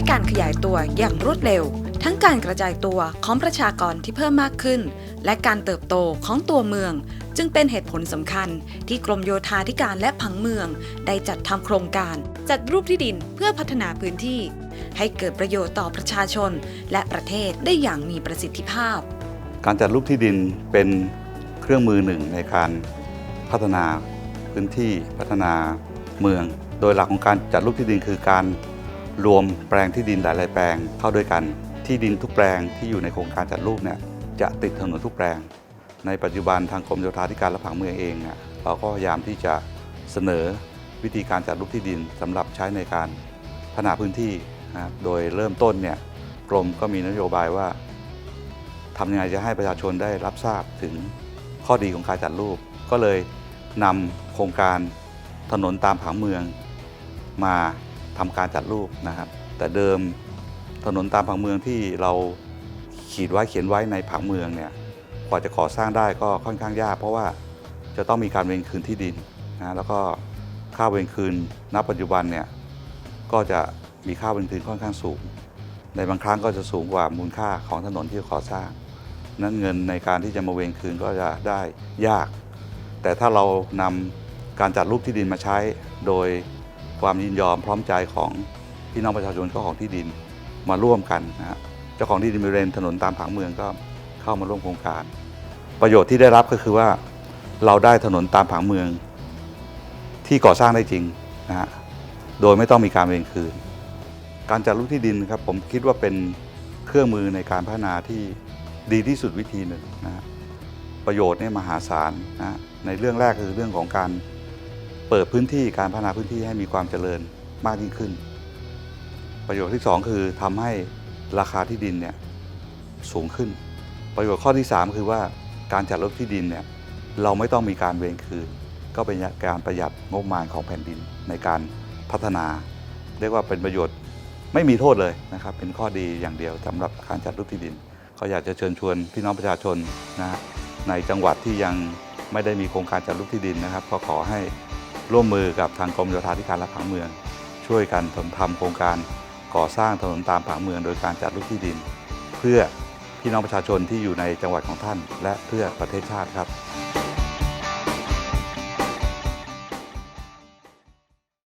ด้วยการขยายตัวอย่างรวดเร็ว ทั้งการกระจายตัวของประชากรที่เพิ่มมากขึ้น และการเติบโตของตัวเมือง จึงเป็นเหตุผลสำคัญที่กรมโยธาธิการและผังเมือง ได้จัดทำโครงการ จัดรูปที่ดินเพื่อพัฒนาพื้นที่ ให้เกิดประโยชน์ต่อประชาชน และประเทศได้อย่างมีประสิทธิภาพ การจัดรูปที่ดินเป็นเครื่องมือหนึ่งในการพัฒนาพื้นที่พัฒนาเมือง โดยหลักของการจัดรูปที่ดินคือการ รวมแปลงที่ดินหลาย ๆ แปลงเข้าด้วยกัน ที่ดินทุกแปลงที่อยู่ในโครงการจัดรูปเนี่ยจะติดถนนทุกแปลง ในปัจจุบันทางกรมโยธาธิการและผังเมืองเองเนี่ยเราก็พยายามที่จะเสนอวิธีการจัดรูปที่ดินสำหรับใช้ในการพัฒนาพื้นที่นะครับโดยเริ่มต้นเนี่ยกรมก็มีนโยบายว่าทำยังไงจะให้ประชาชนได้รับทราบถึงข้อดีของการจัดรูป ก็เลยนำโครงการถนนตามผังเมืองมา ทำการจัดรูปนะครับ แต่เดิมถนนตามผังเมืองที่เราขีดไว้เขียนไว้ในผังเมืองเนี่ยกว่าจะก่อสร้างได้ก็ค่อนข้างยาก เพราะว่าจะต้องมีการเวรคืนที่ดินนะแล้วก็ค่าเวรคืนณปัจจุบันเนี่ยก็จะมีค่าเวรคืนค่อนข้างสูง ในบางครั้งก็จะสูงกว่ามูลค่าของถนนที่ก่อสร้าง นั้นเงินในการที่จะมาเวรคืนก็จะได้ยาก แต่ถ้าเรานำการจัดรูปที่ดินมาใช้โดย ความยินยอมพร้อมใจของพี่น้องประชาชนเจ้าของที่ดินมาร่วมกันนะฮะเจ้าของที่ดินบริเวณถนนตามผังเมืองก็เข้ามาร่วมโครงการ ประโยชน์ที่ได้รับก็คือว่าเราได้ถนนตามผังเมือง ที่ก่อสร้างได้จริงนะฮะโดยไม่ต้องมีการเวรคืน การจัดรูปที่ดินครับผมคิดว่าเป็นเครื่องมือในการพัฒนาที่ดีที่สุดวิธีหนึ่งนะฮะประโยชน์เนี่ยมหาศาลนะฮะในเรื่องแรกคือเรื่องของการ เปิดพื้นที่การพัฒนาพื้นที่ให้มีความเจริญมากยิ่งขึ้น ประโยชน์ที่สองคือทำให้ราคาที่ดินเนี่ยสูงขึ้น ประโยชน์ข้อที่สามคือว่าการจัดรูปที่ดินเนี่ยเราไม่ต้องมีการเวรคืน ก็เป็นการประหยัดงบประมาณของแผ่นดินในการพัฒนา เรียกว่าเป็นประโยชน์ไม่มีโทษเลยนะครับ เป็นข้อดีอย่างเดียวสำหรับการจัดรูปที่ดิน ก็อยากจะเชิญชวนพี่น้องประชาชนนะฮะในจังหวัดที่ยังไม่ได้มีโครงการจัดรูปที่ดินนะครับ ก็ขอให้ ร่วมมือกับทางกรมโยธาธิการและผังเมือง ช่วยกันทำโครงการก่อสร้างถนนตามผังเมือง โดยการจัดรูปที่ดิน เพื่อพี่น้องประชาชนที่อยู่ในจังหวัดของท่าน และเพื่อประเทศชาติครับ